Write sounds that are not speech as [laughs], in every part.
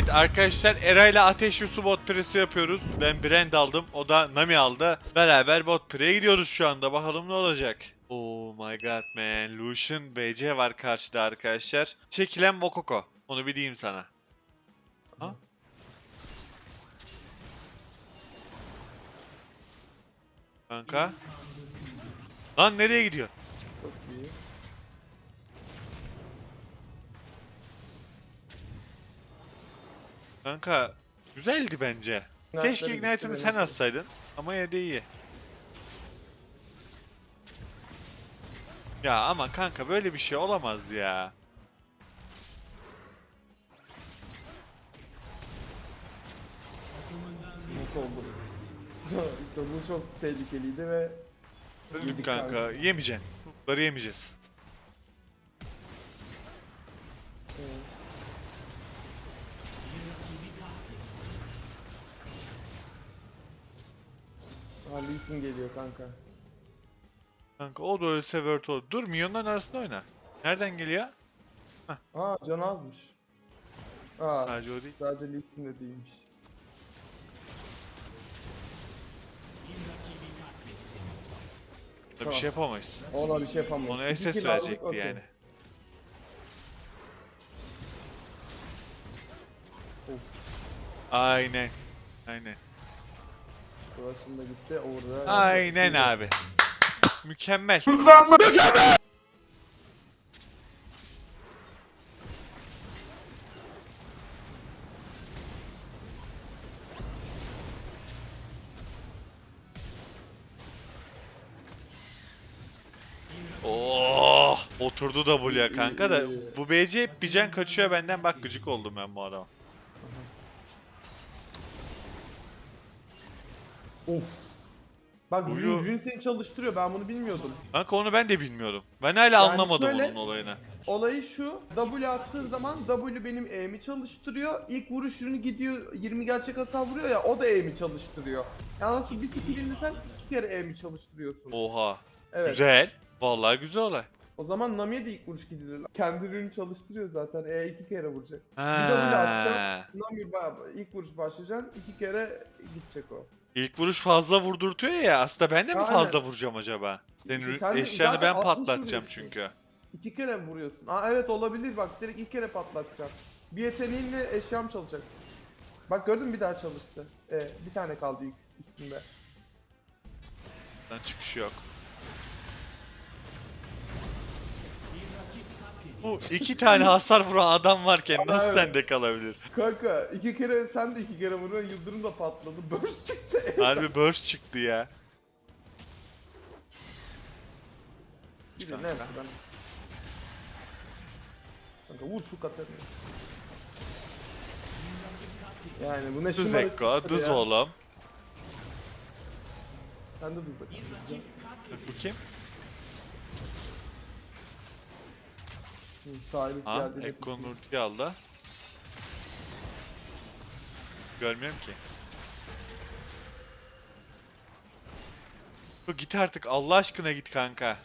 Evet arkadaşlar Era ile Ateş Yusu bot presi yapıyoruz. Ben Brand aldım. O da Nami aldı. Beraber bot pre'ye gidiyoruz şu anda. Bakalım ne olacak. Oh my god man. Lucian BC var karşıda arkadaşlar. Çekilen Mokoko. Onu bir diyeyim sana. Ha? Kanka. Lan nereye gidiyor? Çok iyi. Kanka güzeldi bence. Keşke Ignite'ını sen atsaydın. Ama yine de iyi. Ya ama kanka böyle bir şey olamaz ya. [laughs] İşte bu çok tehlikeliydi ve Öldük Yedik kanka. kanka. Yemeyeceksin. Bunları yemeyeceğiz. e, Sin geliyor kanka. Kanka o da ölse Word olur. Dur milyonların arasında oyna. Nereden geliyor? Aa can azmış. Aa Sadece o değil. sadece Lee Sin de değilmiş. Da bir şey yapamayız. Ona bir şey yapamayız. Ona İki SS kill aldık, verecekti okey. yani. Aynen. Aynen. Savaşın da gitti orada. Aynen abi. Mükemmel. Oh, oturdu W'ya kanka da bu BC hep bir can kaçıyor benden bak gıcık oldum ben bu adama. Of. Bak Buyur. Jun seni çalıştırıyor ben bunu bilmiyordum. Kanka onu ben de bilmiyorum. Ben hala Yani anlamadım şöyle- onun olayını. Olayı şu, W attığın zaman W benim E'mi çalıştırıyor. İlk vuruşunu gidiyor 20 gerçek hasar vuruyor ya o da E'mi çalıştırıyor. Yani nasıl bir skillini sen iki kere E'mi çalıştırıyorsun. Oha. Evet. Güzel. Vallahi güzel olay. O zaman Nami'ye de ilk vuruş gidilir. Kendi ürünü çalıştırıyor zaten. E iki kere vuracak. Bir W atacak. Nami ba- ilk vuruş başlayacaksın. iki kere gidecek o. İlk vuruş fazla vurdurtuyor ya. Aslında ben de mi Aynen. fazla vuracağım acaba? Senin sen de eşyanı zaten ben 60 patlatacağım vuruyorsun. çünkü. İki kere vuruyorsun. Aa evet olabilir bak direkt ilk kere patlatacağım. Bir yeteneğinle eşyam çalışacak. Bak gördün mü bir daha çalıştı. Ee, bir tane kaldı ilk üstünde. Lan çıkışı yok. Bu iki tane hasar vuran adam varken nasıl Evet. sende kalabilir? Kanka iki kere sen de iki kere vuruyorsun yıldırım da patladı. Burst çıktı. [laughs] Harbi burst çıktı ya. Bir de ne ben. Kanka vur şu Katarina. Yani bu ne Dız şımarık Ekko, ya. oğlum. Sen de dız bak. Bu kim? Sahiliz Ha, geldi. Ekko'nun ultiyi aldı. Görmüyorum ki. Bu git artık Allah aşkına git kanka.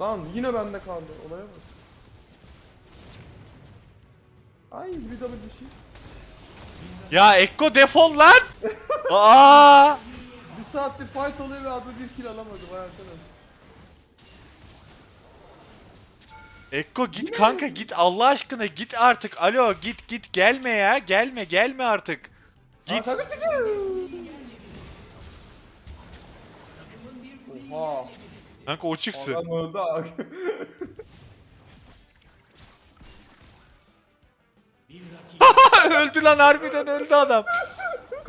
Lan yine bende kaldı. Olaya bak. Ay bir double bir şey. Ya Ekko defol lan! [laughs] Aa! Saattir fight oluyor ve adamı bir kill alamadım vay arkadaş. Ekko git kanka git Allah aşkına git artık. Alo git git gelme ya. Gelme gelme artık. Aa, Git. kanka çıkıyor. Oha. Kanka o çıksın. Adam öldü [laughs] abi. öldü lan harbiden öldü adam.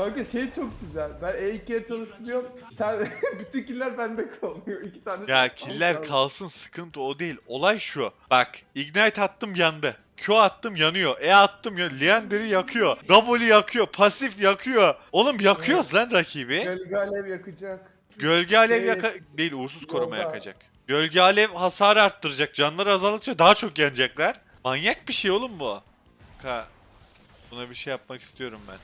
Kanka şey çok güzel. Ben E2 kere çalıştırıyorum. Sen [laughs] bütün killer bende kalmıyor. İki tane. Ya şey killer kalsın sıkıntı o değil. Olay şu. Bak ignite attım yandı. Q attım yanıyor. E attım ya. Leander'i yakıyor. W yakıyor. Pasif yakıyor. Oğlum yakıyoruz lan rakibi. Gölge alev yakacak. Gölge alev Şey, yaka... Değil uğursuz koruma yolda. yakacak. Gölge alev hasarı arttıracak. Canları azaldıkça daha çok yenecekler. Manyak bir şey oğlum bu. Ka Buna bir şey yapmak istiyorum ben.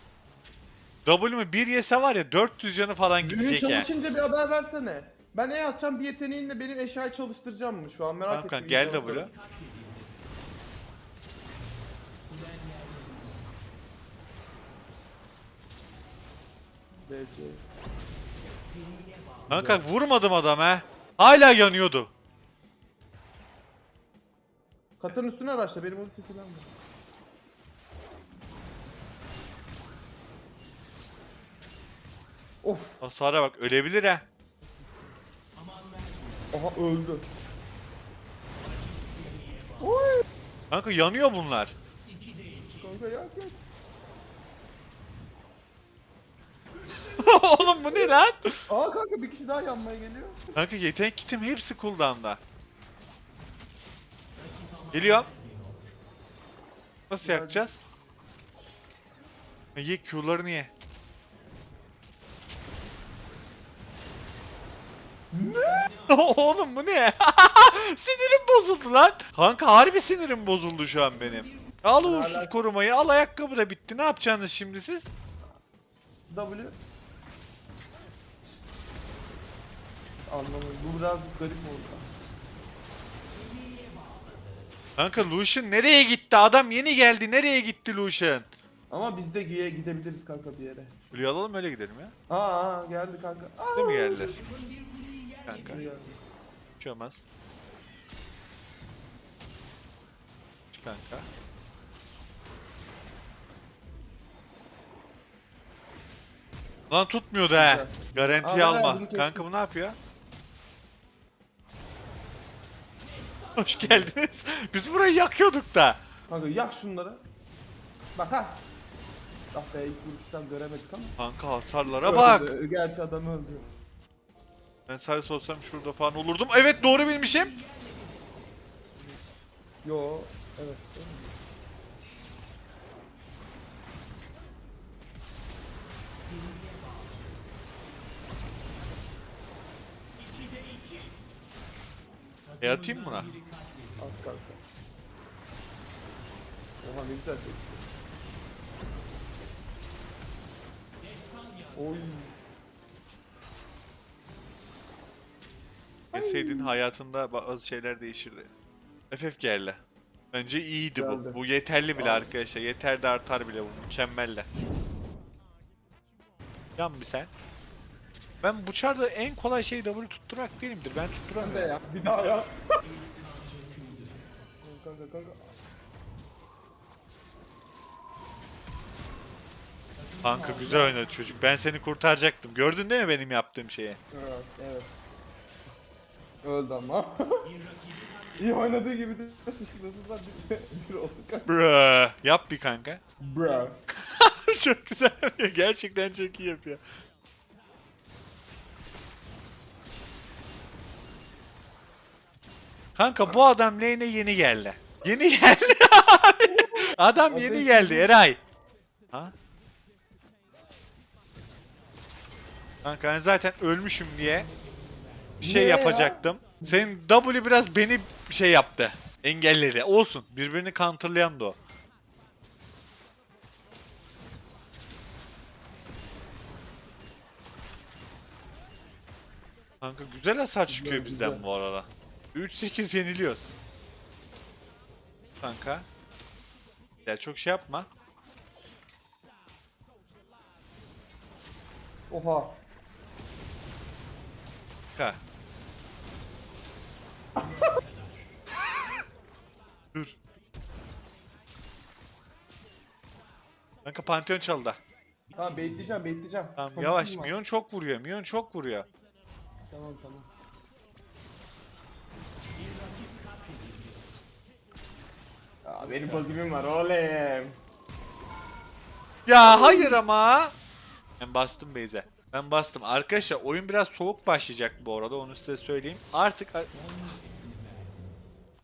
W'mu bir yese var ya 400 canı falan gidecek yani. çalışınca bir haber versene. Ben E atacağım bir yeteneğinle benim eşyayı çalıştıracağım mı şu an merak Kanka ettim. gel de buraya. BC. Kanka vurmadım adam he. Hala yanıyordu. Katın üstüne araçla benim ulti falan var. Of. Hasara bak ölebilir ha. Aha öldü. Oy. Kanka yanıyor bunlar. Kanka yak yak. [laughs] Oğlum bu ne lan? Aa kanka bir kişi daha yanmaya geliyor. Kanka yetenek kitim hepsi cooldown'da. Geliyor. Nasıl yakacağız? Ye Q'larını ye. Ne? [laughs] Oğlum bu ne? [laughs] sinirim bozuldu lan. Kanka harbi sinirim bozuldu şu an benim. Al uğursuz korumayı, al ayakkabı da bitti. Ne yapacaksınız şimdi siz? W. Anlamadım. Bu birazcık garip oldu. Kanka Lucian nereye gitti? Adam yeni geldi. Nereye gitti Lucian? Ama biz de giye gidebiliriz kanka bir yere. Blue alalım öyle gidelim ya. Aa, aa geldi kanka. Aa, Değil mi geldiler? Kanka. olmaz. Çık kanka. Lan tutmuyordu he. Güzel. Garantiye Aa, alma. bunu. Kanka bu ne yapıyor? Hoş geldiniz. [laughs] Biz burayı yakıyorduk da. Kanka yak şunları. Bak ha. Ah be ilk vuruştan göremedik ama. Kanka hasarlara bak. Öldü. Gerçi adam öldü. Ben sadece olsam şurada falan olurdum. Evet doğru bilmişim. Yo. Evet. E atayım buna. At kanka. Oha ne güzel çekti. Oy. Yeseydin hayatında bazı şeyler değişirdi. FF geldi. Bence iyiydi bu. Geldi. Bu yeterli bile Abi. arkadaşlar. Yeter de artar bile bu. Mükemmel de. Yan bir sen. Ben bu çarda en kolay şey W tutturmak değilimdir. Ben Ben de tutturamıyorum. ya. Bir daha ya. [laughs] kanka kanka. Kanka güzel oynadı çocuk. Ben seni kurtaracaktım. Gördün değil mi benim yaptığım şeyi? Evet, evet. Öldü ama. [laughs] İyi oynadığı gibi de sıçrasızlar bir, bir oldu kanka. Bruh. Yap bir kanka. Bro. [laughs] çok güzel yapıyor. Gerçekten çok iyi yapıyor. Kanka bu adam lane'e yeni geldi. Yeni geldi [laughs] abi. Adam yeni geldi Eray. Ha? Kanka ben zaten ölmüşüm diye bir şey yapacaktım. Senin W biraz beni şey yaptı. Engelledi. Olsun. Birbirini counterlayan da o. Kanka güzel hasar çıkıyor Güzel, bizden güzel. bu arada. 3-8 yeniliyoruz. Kanka. Ya çok şey yapma. Oha. Kanka. Kanka Pantheon çaldı. Tamam bekleyeceğim bekleyeceğim. Tamam Pozisyonum yavaş. Mion çok vuruyor. Mion çok vuruyor. Tamam tamam. Aa, benim pozisyonum var oğlum. Ya hayır ama. Ben bastım Beyze. Ben bastım. Arkadaşlar oyun biraz soğuk başlayacak bu arada onu size söyleyeyim. Artık...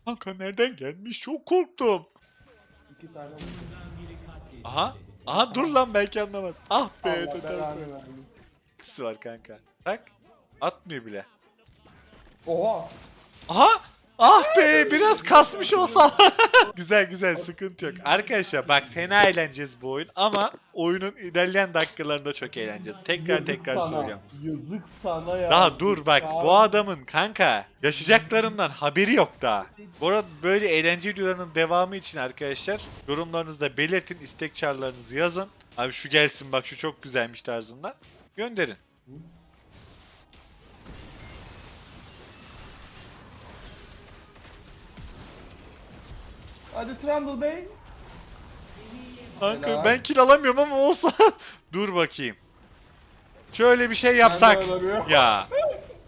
Kanka nereden gelmiş? Çok korktum. İki tane. Aha. Aha dur lan belki anlamaz. Ah be. Totem. Kısı var kanka. Tak. Atmıyor bile. Oha. Aha. Ah be biraz kasmış olsa. [laughs] güzel güzel sıkıntı yok. Arkadaşlar bak fena eğleneceğiz bu oyun ama oyunun ilerleyen dakikalarında çok eğleneceğiz. Tekrar Yazık tekrar sana. söylüyorum. Yazık sana ya. Daha dur bak Ya. bu adamın kanka yaşayacaklarından haberi yok daha. Bu arada böyle eğlence videolarının devamı için arkadaşlar yorumlarınızda belirtin istek çağrılarınızı yazın. Abi şu gelsin bak şu çok güzelmiş tarzında. Gönderin. Hadi Trundle Bey. Kanka Helal. ben kill alamıyorum ama olsa. [laughs] dur bakayım. Şöyle bir şey yapsak. Alamıyorum. Ya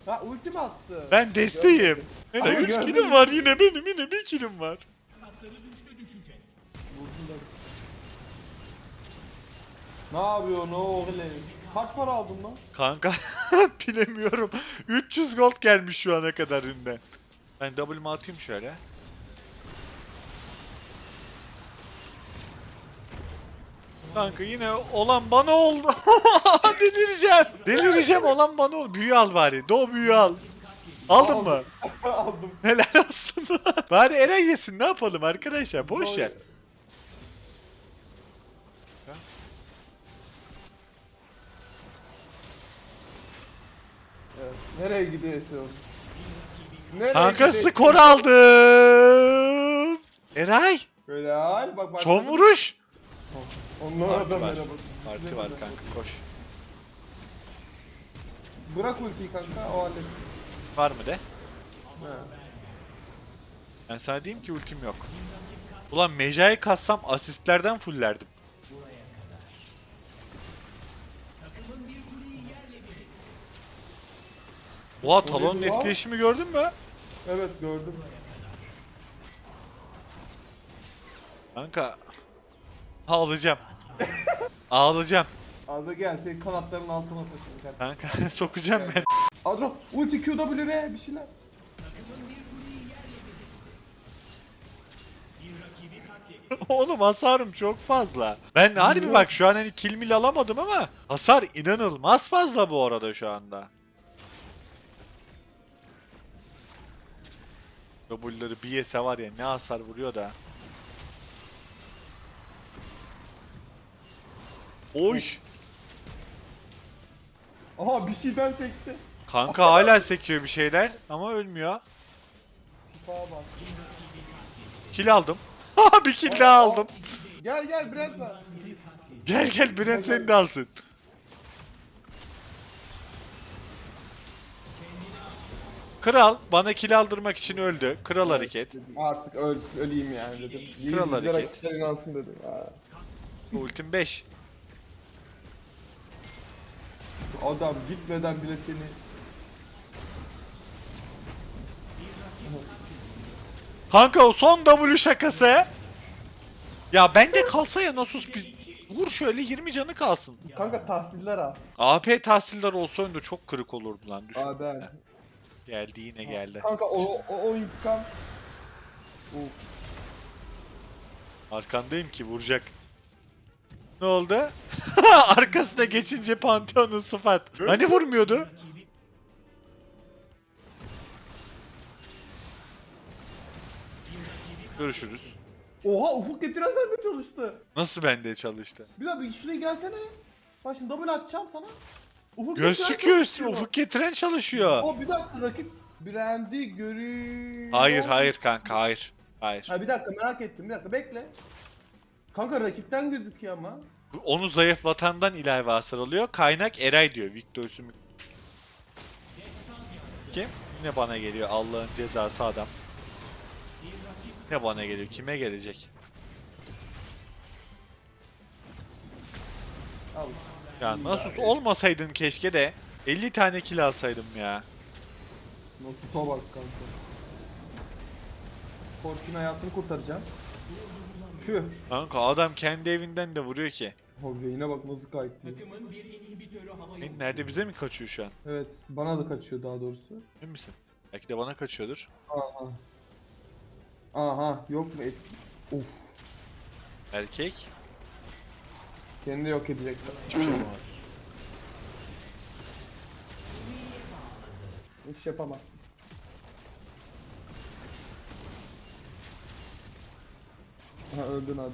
Ha ulti mi attı? ben desteğim. Ama Hele 3 gördün killim mü? var yine benim yine bir killim var. Ne yapıyor ne oğlum? Kaç para aldın lan? Kanka [laughs] bilemiyorum. 300 gold gelmiş şu ana kadar üründen. Ben W'mu atayım şöyle. Kanka yine olan bana oldu. [laughs] Delireceğim. Delireceğim olan bana oldu. Büyü al bari. Doğu büyü al. Aldın mı? [laughs] Aldım. Helal olsun. [laughs] bari Eren yesin ne yapalım arkadaşlar boş yer. Evet. Nereye gidiyorsun? Nereye Kanka gidiyorsun? skor aldım. Eray. Helal bak bak. Son vuruş. Onlara Parti da var. merhaba. Parti var kanka koş. Bırak ultiyi kanka o hallet. Var mı de? Ben sana diyeyim ki ultim yok. Ulan Meja'yı kassam asistlerden fullerdim. Oha talonun mu? etkileşimi gördün mü? Evet gördüm. Kanka. Ağlayacağım. Ağlayacağım. Abi gel senin kanatların altına. Gel. Kanka [laughs] sokacağım ben. Adro ulti QW ne bir şeyler. [laughs] Oğlum hasarım çok fazla. Ben harbi bak şu an hani kill mill alamadım ama hasar inanılmaz fazla bu arada şu anda. W'ları bir yese var ya ne hasar vuruyor da. Oy. Aha bir şeyden sekti. Kanka hala sekiyor bir şeyler ama ölmüyor. Şifa bak. Kill aldım. [laughs] bir kill daha aldım. Gel gel Brent var. Gel gel Brent seni de alsın. Kral bana kill aldırmak için öldü. Kral hareket. Artık öl, öleyim yani dedim. Kral hareket. rakipler inansın dedim. Ha. Ultim 5. Adam gitmeden bile seni Kanka o son W şakası. Ya bende kalsa ya Nasus bir vur şöyle 20 canı kalsın. Kanka tahsiller al. AP tahsiller olsa oyunda çok kırık olurdu lan düşün. Abi ben. Geldi yine geldi. Kanka o, o, o intikam. Uf. Arkandayım ki vuracak. Ne oldu? [laughs] Arkasına geçince Pantheon'un sıfat. Hani vurmuyordu? Görüşürüz. Oha ufuk getiren sende çalıştı. Nasıl bende çalıştı? Bir dakika bir şuraya gelsene. Bak şimdi double atacağım sana. Ufuk Göz getiren çıkıyor çalışıyor. üstüne. Ufuk getiren çalışıyor. O bir dakika rakip Brand'i görüyor. Hayır hayır kanka hayır. Hayır. Ha bir dakika merak ettim bir dakika bekle. Kanka rakipten gözüküyor ama. Onu zayıflatandan ilave hasar alıyor. Kaynak Eray diyor. Victor Sümük. Kim? Yine bana geliyor Allah'ın cezası adam. Ne bana geliyor? Kime gelecek? Al. Ya Nasus olmasaydın keşke de 50 tane kill alsaydım ya. Nosus'a bak kanka. Korkin hayatını kurtaracağım. Püh. Kanka adam kendi evinden de vuruyor ki. O Vayne'e bak nasıl kayıtlıyor. E, Nerede bize mi kaçıyor şu an? Evet bana da kaçıyor daha doğrusu. Emin misin? Belki de bana kaçıyordur. Aha. Aha yok mu et? Uf. Erkek. Kendi yok edecekler. Hiçbir şey yapamaz. Hiç yapamaz. Ha öldün hadi.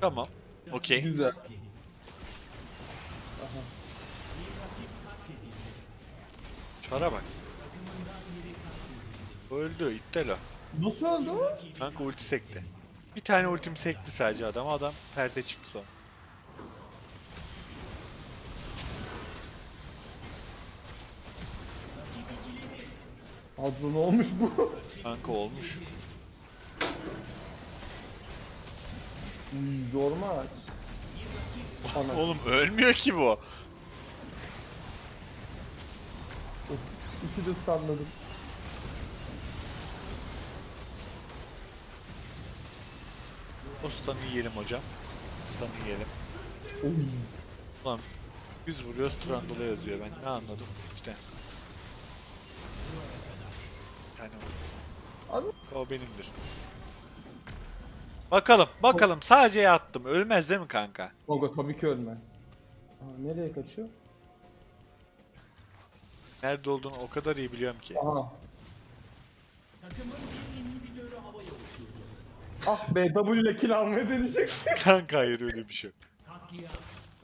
Tamam. Okey. Güzel. Çara bak. Öldü. iptal o. Nasıl öldü o? Kanka ulti sekti. Bir tane ultim sekti sadece adam. Adam perde çıktı sonra. Adlı ne olmuş bu? Kanka olmuş. Uy, Zor maç. Ana. Oğlum ölmüyor ki bu. İki de stunladım. O stun'ı yiyelim hocam. Stun'ı yiyelim. Uy. Ulan biz vuruyoruz Trundle'a yazıyor ben ne anladım işte. Bir tane vurdum. Abi. O benimdir. Bakalım bakalım sadece yattım ölmez değil mi kanka? Gogo tabii ki ölmez. Aa, nereye kaçıyor? Nerede olduğunu o kadar iyi biliyorum ki. Aha. Ah be W ile kill almaya deneyecek. [laughs] kanka hayır öyle bir şey yok.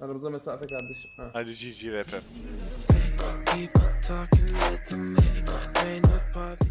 Aramızda mesafe kardeşim. Ha. Hadi GG. People talking, let them party.